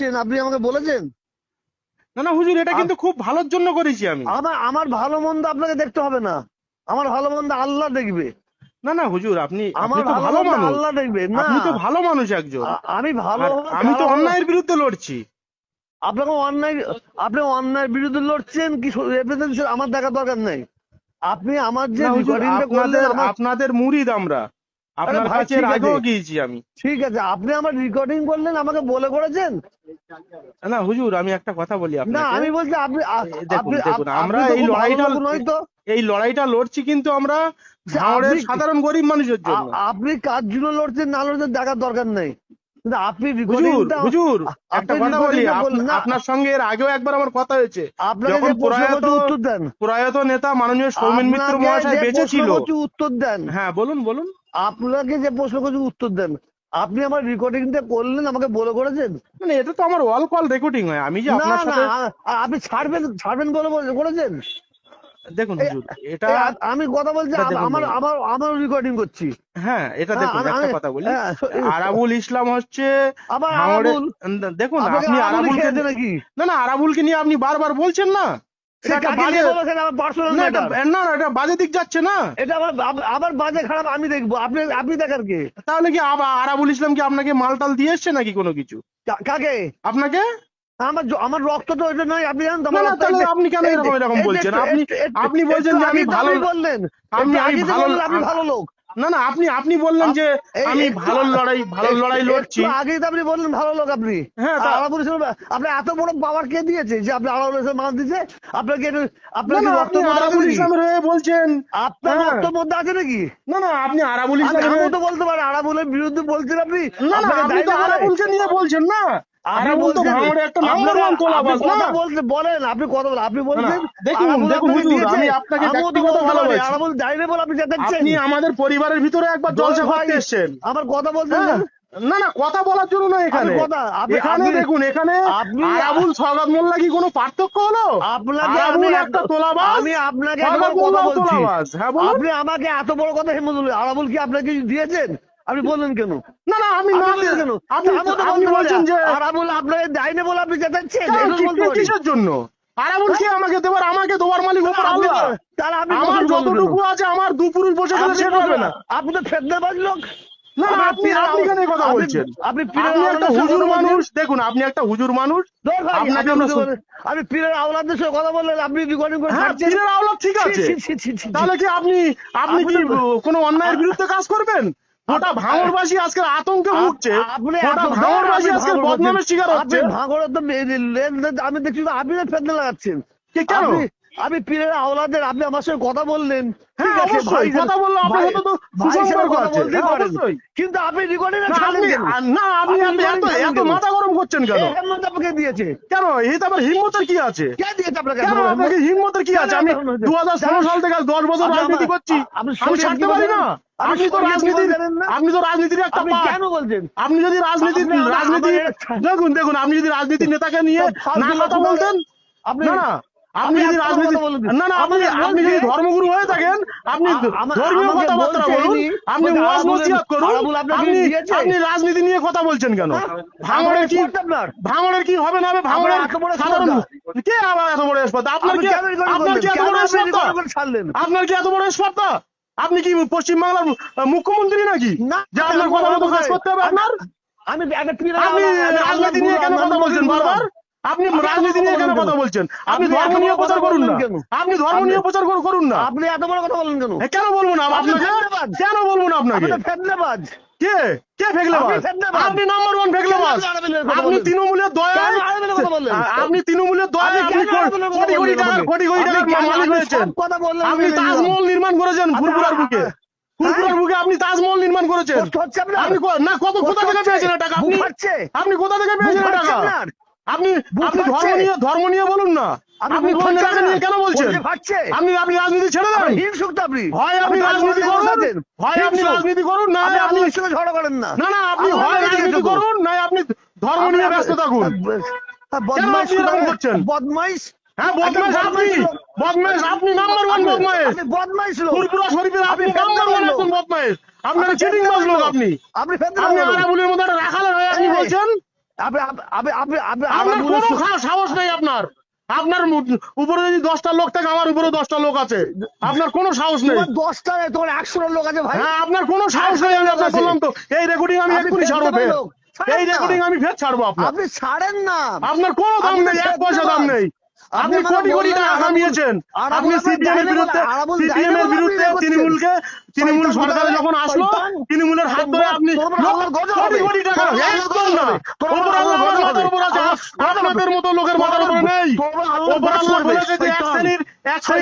লড়ছেন আপনি আমাকে বলেছেন? না না হুজুর এটা কিন্তু খুব ভালোর জন্য করেছি আমি। আমার আমার ভালো মন্দ আপনাকে দেখতে হবে না। আমার ভালো মন্দ আল্লাহ দেখবে। না না হুজুর আপনি আমার আপনি তো ভালো মানুষ। আল্লাহ দেখবে না। আপনি তো ভালো মানুষ একজন। আমি ভালো আমি তো অন্যায়ের বিরুদ্ধে লড়ছি। আপনাকে অন্যায় আপনি অন্যায়ের বিরুদ্ধে লড়ছেন কি আমার দেখার দরকার নাই। আপনি আমার যে আপনাদের আপনাদের মুরিদ আমরা। আপনার কাছে আগেও গিয়েছি আমি। ঠিক আছে আপনি আমার রেকর্ডিং করলেন আমাকে বলে করেছেন? না হুজুর আমি একটা কথা বলি না আমি বলছি আপনি দেখুন, আমরা এই লড়াইটা- নয় তো? এই লড়াইটা লড়ছি কিন্তু আমরা আপনি- সাধারণ গরিব মানুষের জন্য। আপনি কার জন্য লড়ছেন না লড়ছেন দেখার দরকার নেই। আপনি হুজুর একটা কথা বলি বললেন। আপনার সঙ্গে এর আগেও একবার আমার কথা হয়েছে। আপনাকে যখন প্রয়াত উত্তর দেন। প্রয়াত নেতা মাননীয় সৌমেন মিত্র মহাশয় বেঁচে ছিল। উত্তর দেন। হ্যাঁ বলুন বলুন। আপনাকে যে প্রশ্ন করছি উত্তর দেন। আপনি আমার রেকর্ডিংটা করলেন আমাকে বলে করেছেন? মানে এটা তো আমার অল কল রেকর্ডিং হয়। আমি যে আপনার সাথে আপনি ছাড়বেন ছাড়বেন বলে বলে- করেছেন? দেখুন হুজুর এটা আমি কথা বলছি আমার। আমার আমার রেকর্ডিং করছি। হ্যাঁ এটা দেখুন একটা কথা বলি। আরাবুল ইসলাম হচ্ছে আবার আরাবুল? দেখুন আপনি আরাবুল আরাবুলকে নাকি? না না আরাবুলকে নিয়ে আপনি বারবার বলছেন না। বাজে দিক যাচ্ছে না। এটা আবার বাজে খারাপ আমি দেখব। আপনি আপনি দেখার কে? তাহলে কি আরাবুল ইসলাম কি আপনাকে মালটাল দিয়ে এসছে নাকি কোনো কিছু? কাকে? আপনাকে? আমার আমার রক্ত তো এটা নয় আপনি জানেন না আমার না রক্ত তাহলে আপনি কেন এরকম এরকম বলছেন? আপনি আপনি বলছেন যে আমি ভালো বললেন। আমি ভালো আপনি ভালো লোক। না না আপনি আপনি বললেন যে আমি ভালো লড়াই ভালো লড়াই লড়ছি। আগেই তো আপনি বললেন ভালো লোক আপনি। হ্যাঁ, আপনি এত বড় পাওয়ার কে দিয়েছে যে আপনি আলাপুর ইসলাম মাল দিয়েছে? আপনাকে একটু- আপনার না কি না রক্ত আপনি মধ্যে আছে আরাবুল ইসলামের হয়ে বলছেন। আপনার হ্যাঁ। রক্ত মধ্যে আছে নাকি? না না আপনি আরাবুল ইসলামের তো বলতে পারি আরাবুলের বিরুদ্ধে বলছেন আপনি। না না আপনি তো? আরাবুলকে নিয়ে বলছেন না। আপনি আরাবুল ভাঙড়ে একটা নাম্বার ওয়ান তোলাবাজ না বলতে বলেন আপনি কথা বলেন আপনি বলছেন দেখুন, দেখুন আপনাকে হুজুর, আমি বলতে বলে আপনি আমাদের পরিবারের ভিতরে একবার জলসা করতে এসেছেন। আমার কথা বলছেন হ্যাঁ। না? না কথা বলার জন্য না এখানে। কথা- আপনি- এখানে দেখুন এখানে আপনি- আরাবুল সওগাত মোল্লা কি কোনো পার্থক্য হলো? আপনাকে আমি একটা এত- তোলাবাজ আমি আপনাকে কথা বলছি। হ্যাঁ আপনি আমাকে এত বড় কথা হেমন্ত আরাবুল কি আপনাকে দিয়েছেন? আপনি বললেন কেন? না না আমি না কেন? আপনি বলছেন যে আরাবুল আপনাকে ডাইনে বলে আপনি চেঁচাচ্ছেন? কিসের জন্য? আরাবুল কি আমাকে দেবার আমাকে দেবার মালিক ওপর আল্লাহ। তাহলে আপনি আমার যতটুকু আছে আমার দু পুরুষ বসে গেলে সেটা হবে না। আপনি তো ফেদনাবাজ লোক। না না আপনি আপনি কেন কথা বলছেন? আপনি একটা হুজুর মানুষ দেখুন আপনি একটা হুজুর মানুষ আপনাকে আপনি আমরা আপনি পীরের আওলাদের সঙ্গে কথা বললেন আপনি রেকর্ডিং করে হ্যাঁ পীরের আওলাদ ঠিক আছে। তাহলে কি আপনি আপনি কি কোনো অন্যায়ের বিরুদ্ধে কাজ করবেন? গোটা ভাঙড়বাসী আজকে আতঙ্কে ভুগছে। আপনি গোটা ভাঙড়বাসী আজকে বদনামের শিকার। হচ্ছে। ভাঙড়ের ভাঙড়ে তো আমি দেখছি আপনি ফেলতে লাগাচ্ছেন। কেন? আমি পীরের আওলাদের আপনি আমার সঙ্গে কথা বললেন। হ্যাঁ, ঠিক আছে, ভাই কথা বললে আপনার ভাই- তো সুসম্পর্ক কথা আছে, বলতেই হ্যাঁ, পারেন। কিন্তু আপনি রেকর্ডিং না এত এত মাথা গরম করছেন কেন? এই হেমন্ত আপনাকে দিয়েছে। কেন? এটা আবার হিম্মতের কি আছে? কে দিয়েছে আপনাকে কেন এত বড় আপনাকে হিম্মতের কি আছে? আমি এত বড় হেমন্ত? দু হাজার ষোলো সাল থেকে আজ দশ বছর রাজনীতি করছি। আপনি আমি ছাড়তে পারি না? আপনি তো রাজনীতির জানেন না? আপনি তো রাজনীতির একটা আপনি কেন বলছেন? আপনি যদি রাজনীতির রাজনীতি আমার- দেখুন দেখুন আপনি যদি রাজনীতির নেতাকে নিয়ে তো না কথা বলতেন আপনি না। আপনি যদি রাজনীতি না না আপনি আমাকে আপনি যদি বলছে- ধর্মগুরু হয়ে থাকেন আপনি আ- আমা- ধর্মীয় আমাকে কথাবার্তা বলছে বলুন ইনি, আপনি বলছে ওয়াজ আরাবুলের- নসিহত করুন আরাবুল আপনাকে আপনি দিয়েছে? আপনি রাজনীতি নিয়ে কথা বলছেন কেন হ্যাঁ? ভাঙড়ের কি ভাঙড়ের কি হবে না হবে ভাঙড়ের সাধারণ। কে আবার এত বড় স্পর্ধা আপনার আপনি কি আপনার? এত বড় স্পর্ধা? আপনার কি এত বড় স্পর্ধা আপনি কি পশ্চিমবাংলার মুখ্যমন্ত্রী নাকি যে আপনার কথা মতো কাজ করতে হবে আপনার আমি আপনি রাজনীতি নিয়ে কেন কথা বলছেন বারবার। আপনি রাজনীতি নিয়ে কেন কথা বলছেন? আপনি ধর্ম নিয়ে প্রচার করুন না। আপনি ধর্ম নিয়ে প্রচার করুন না। আপনি এত বড় কথা বলেন কেন? কেন বলব না? আপনি আপনাকে। কেন বলব না আপনাকে? ফেদনাবাজ কে? কে ফেকলেবাজ? আপনি নাম্বার ওয়ান কথা আপনি? তৃণমূলের দয়া? আপনি তৃণমূলের দয়া কোটি কোটি টাকার কোটি কোটি টাকার মালিক হয়েছেন। আপনি তাজমহল নির্মাণ করেছেন ফুরফুরার বুকে। ফুরফুরার বুকে আপনি তাজমহল নির্মাণ করেছেন। আপনি না কত কোথা থেকে পেয়েছেন টাকা? আপনি কোথা থেকে পেয়েছেন টাকা? আপনি আপনি ধর্ম নিয়ে ধর্ম নিয়ে বলুন না। আপনি কোন নেতাকে নিয়ে কেন বলছেন? আপনি আপনি রাজনীতি ছেড়ে দেন। হিংসুক তো আপনি। হয় আপনি রাজনীতি করুন। হয় আপনি রাজনীতি করুন না আপনি করেন না। না না আপনি হয় রাজনীতি করুন। না আপনি ধর্ম নিয়ে ব্যস্ত থাকুন। বদমাইশ করছেন? বদমাইশ? হ্যাঁ বদমাইশ আপনি। বদমাইশ আপনি নাম্বার ওয়ান বদমাইশ। আপনি বদমাইশ লোক শরীফের আপনি নাম্বার ওয়ান একজন বদমাইশ। আপনার আপনি চিটিং বাজ লোক। আপনি। আপনি আপনি। আরাবুলের মধ্যে রাখালের হয়ে আপনি বলছেন? আপনি আপনি আপনি আপনি আপনি আপনার সাহস নেই উপরে যদি দশটা লোক থাকে আমার উপরে দশটা লোক আছে। আপনার কোনো সাহস নেই। দশটা তোমার একশোটা লোক আছে ভাই। হ্যাঁ আপনার কোনো সাহস নেই আমি আপনার বললাম তো এই রেকর্ডিং আমি এক্ষুনি ছাড়বো ফের। এই রেকর্ডিং আমি ফের ছাড়বো আপনার। আপনি ছাড়েন না। আপনার কোনো দাম নেই এক পয়সা দাম নেই। আপনি মানে কোটি কোটি টাকা কামিয়েছেন। আপনি সিপিএম এর বিরুদ্ধে সিপিএম এর বিরুদ্ধে তৃণমূলকে তৃণমূল সরকার? যখন আসলো। তৃণমূলের হাত ধরে তোমার- আপনি তোমার লক্ষ- আল্লাহর গজব কোটি হবে। কোটি টাকা তোমার আল্লাহর একদম গজব না হবে। তোমার ওপর আল্লাহর আল্লাহ গজব মাথার হবে। আপনাদের মতো লোকের মাথার উপরে নেই তোমার আল্লাহর আল্লাহ বলেছে যে এক শয়তান। শ্রেণির এক শ্রেণির